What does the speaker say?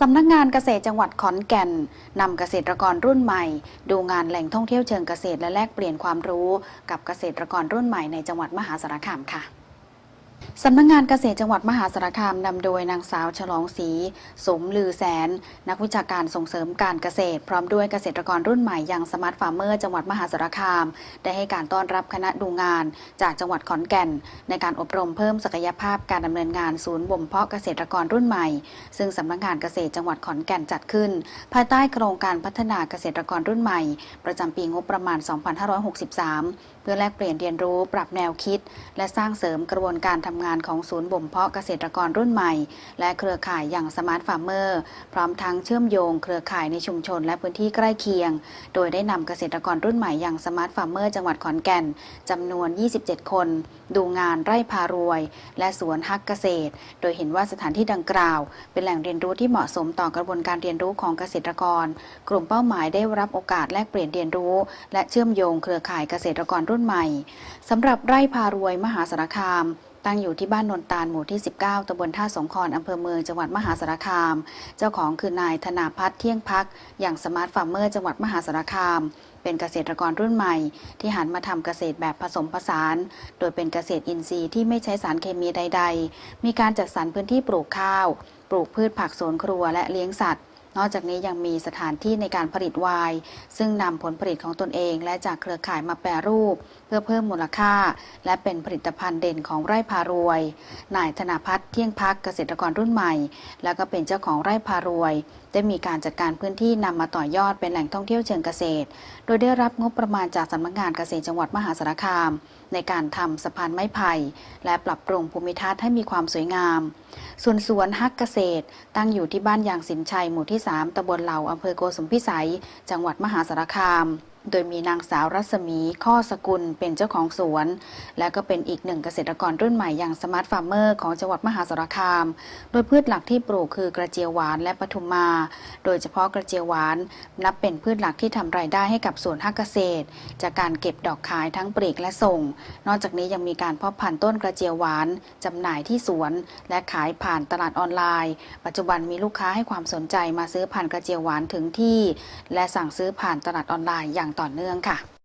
สำนักงานเกษตรจังหวัดขอนแก่นนำเกษตรกรรุ่นใหม่ ดูงานแหล่งท่องเที่ยวเชิงเกษตรและแลกเปลี่ยนความรู้ กับเกษตรกรรุ่นใหม่ในจังหวัดมหาสารคามค่ะ สำนักงานเกษตรจังหวัดมหาสารคามนำโดยนางสาวฉลองศรีสมลือแสน นักวิชาการส่งเสริมการเกษตร พร้อมด้วยเกษตรกรรุ่นใหม่อย่างสมาร์ทฟาร์มเมอร์จังหวัดมหาสารคาม ได้ให้การต้อนรับคณะดูงาน จากจังหวัดขอนแก่น ในการอบรมเพิ่มศักยภาพการดำเนินงานศูนย์บ่มเพาะเกษตรกรรุ่นใหม่ ซึ่งสำนักงานเกษตรจังหวัดขอนแก่นจัดขึ้น ภายใต้โครงการพัฒนาเกษตรกรรุ่นใหม่ ประจำปีงบประมาณ 2563 เพื่อแลกเปลี่ยนเรียนรู้ปรับแนวคิด และสร้างเสริมกระบวนการทำงานของศูนย์บ่มเพาะเกษตรกรรุ่นใหม่ และเครือข่ายอย่างสมาร์ทฟาร์มเมอร์พร้อมทั้งเชื่อมโยงเครือข่ายในชุมชนและพื้นที่ใกล้เคียง โดยได้นำเกษตรกรรุ่นใหม่อย่างสมาร์ทฟาร์มเมอร์จังหวัดขอนแก่นจำนวน 27 คน ดูงานไร่พารวย และสวนฮักเกษตร โดยเห็นว่าสถานที่ดังกล่าว เป็นแหล่งเรียนรู้ที่เหมาะสมต่อกระบวนการเรียนรู้ของเกษตรกร กลุ่มเป้าหมายได้รับโอกาสแลกเปลี่ยนเรียนรู้ และเชื่อมโยงเครือข่ายเกษตรกรรุ่นใหม่สำหรับไร่พารวยมหาสารคามตั้งอยู่ที่บ้านนนตาลหมู่ที่ 19ตำบลท่าสงขรอำเภอเมืองจังหวัดมหาสารคาม เจ้าของคือนายธนาพัฒน์เที่ยงพัก อย่างสมาร์ทฟาร์มเมอร์จังหวัดมหาสารคาม เป็นเกษตรกรรุ่นใหม่ ที่หันมาทำเกษตรแบบผสมผสาน โดยเป็นเกษตรอินทรีย์ที่ไม่ใช้สารเคมีใด ๆ มีการจัดสรรพื้นที่ปลูกข้าว ปลูกพืชผักสวนครัวและเลี้ยงสัตว์ นอกจากนี้ยังมีสถานที่ในการผลิตไวน์ซึ่งนำผลผลิตของตนเอง และจากเครือข่ายมาแปรรูป เพื่อเพิ่มมูลค่า และเป็นผลิตภัณฑ์เด่นของไร่พารวย นายธนาพัฒน์เที่ยงพักเกษตรกรรุ่นใหม่ แล้วก็เป็นเจ้าของไร่พารวย ได้มีการจัดการพื้นที่นำมาต่อยอดเป็นแหล่งท่องเที่ยวเชิงเกษตร โดยได้รับงบประมาณจากสำนักงานเกษตรจังหวัดมหาสารคาม ในการทำสะพานไม้ไผ่และปรับปรุงภูมิทัศน์ให้มีความสวยงาม ส่วนสวนฮักเกษตร ตั้งอยู่ที่บ้านยางสินชัยหมู่ที่ 3ตำบลเหล่าอำเภอโกสุมพิสัย จังหวัดมหาสารคาม โดยมีนางสาวรัศมีข้อสกุลเป็นเจ้าของสวน และก็เป็นอีกหนึ่งเกษตรกรรุ่นใหม่อย่างสมาร์ทฟาร์มเมอร์ของจังหวัดมหาสารคาม โดยพืชหลักที่ปลูกคือกระเจียวหวานและปทุมมา โดยเฉพาะกระเจียวหวาน นับเป็นพืชหลักที่ทำรายได้ให้กับสวนฮักเกษตร จากการเก็บดอกขายทั้งปลีกและส่ง นอกจากนี้ยังมีการเพาะพันธุ์ต้นกระเจียวหวานจำหน่ายที่สวน และขายผ่านตลาดออนไลน์ ปัจจุบันมีลูกค้าให้ความสนใจมาซื้อพันธุ์กระเจียวหวานถึงที่ และสั่งซื้อผ่านตลาดออนไลน์อย่างต่อเนื่องค่ะ